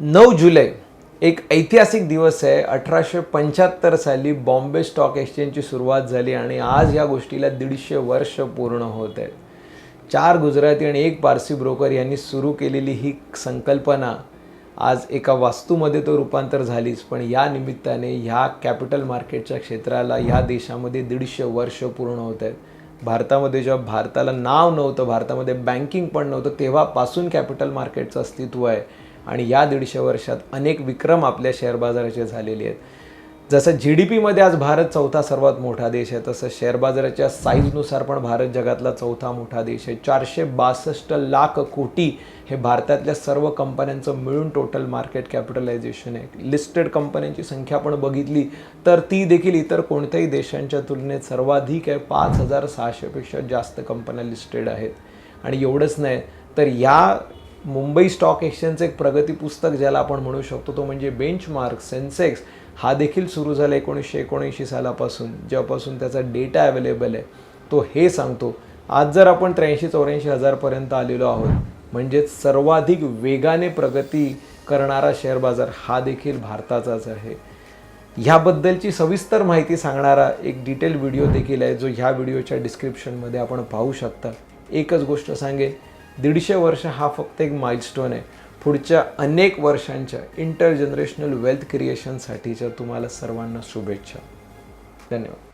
नऊ जुलै एक ऐतिहासिक दिवस आहे. अठराशे पंच्याहत्तर साली बॉम्बे स्टॉक एक्सचेंजची सुरुवात झाली आणि आज ह्या गोष्टीला दीडशे वर्ष पूर्ण होत आहेत. चार गुजराती आणि एक पारसी ब्रोकर यांनी सुरू केलेली ही संकल्पना आज एका वास्तूमध्ये तो रूपांतर झालीच. पण या निमित्ताने ह्या कॅपिटल मार्केटच्या क्षेत्राला ह्या देशामध्ये दीडशे वर्ष पूर्ण होत आहेत. भारतामध्ये जेव्हा भारताला नाव नव्हतं भारतामध्ये बँकिंग पण नव्हतं तेव्हापासून कॅपिटल मार्केटचं अस्तित्व आहे. आणि या दीडशे वर्षात अनेक विक्रम आपल्या शेअर बाजाराचे झालेले आहेत. जसं जी डी पीमध्ये आज भारत चौथा सर्वात मोठा देश आहे तसं शेअर बाजाराच्या साईजनुसार पण भारत जगातला चौथा मोठा देश आहे. चारशे बासष्ट लाख कोटी हे भारतातल्या सर्व कंपन्यांचं मिळून टोटल मार्केट कॅपिटलायझेशन आहे. लिस्टेड कंपन्यांची संख्या पण बघितली तर ती देखील इतर कोणत्याही देशांच्या तुलनेत सर्वाधिक आहे. पाच हजार सहाशेपेक्षा जास्त कंपन्या लिस्टेड आहेत. आणि एवढंच नाही तर या मुंबई स्टॉक एक्सचेंजचं एक प्रगती पुस्तक ज्याला आपण म्हणू शकतो तो म्हणजे बेंचमार्क सेन्सेक्स हा देखील सुरू झाला एकोणीसशे एकोणऐंशी सालापासून जेव्हापासून त्याचा डेटा अवेलेबल आहे. तो हे सांगतो आज जर आपण त्र्याऐंशी चौऱ्याऐंशी हजारपर्यंत आलेलो आहोत म्हणजेच सर्वाधिक वेगाने प्रगती करणारा शेअर बाजार हा देखील भारताचाच आहे. ह्याबद्दलची सविस्तर माहिती सांगणारा एक डिटेल व्हिडिओ देखील आहे जो ह्या व्हिडिओच्या डिस्क्रिप्शनमध्ये आपण पाहू शकता. एकच गोष्ट सांगेन दीडशे वर्ष हा फक्त एक माइलस्टोन आहे. पुढच्या अनेक वर्षांच्या इंटर जनरेशनल वेल्थ क्रिएशनसाठीच्या तुम्हाला सर्वांना शुभेच्छा. धन्यवाद.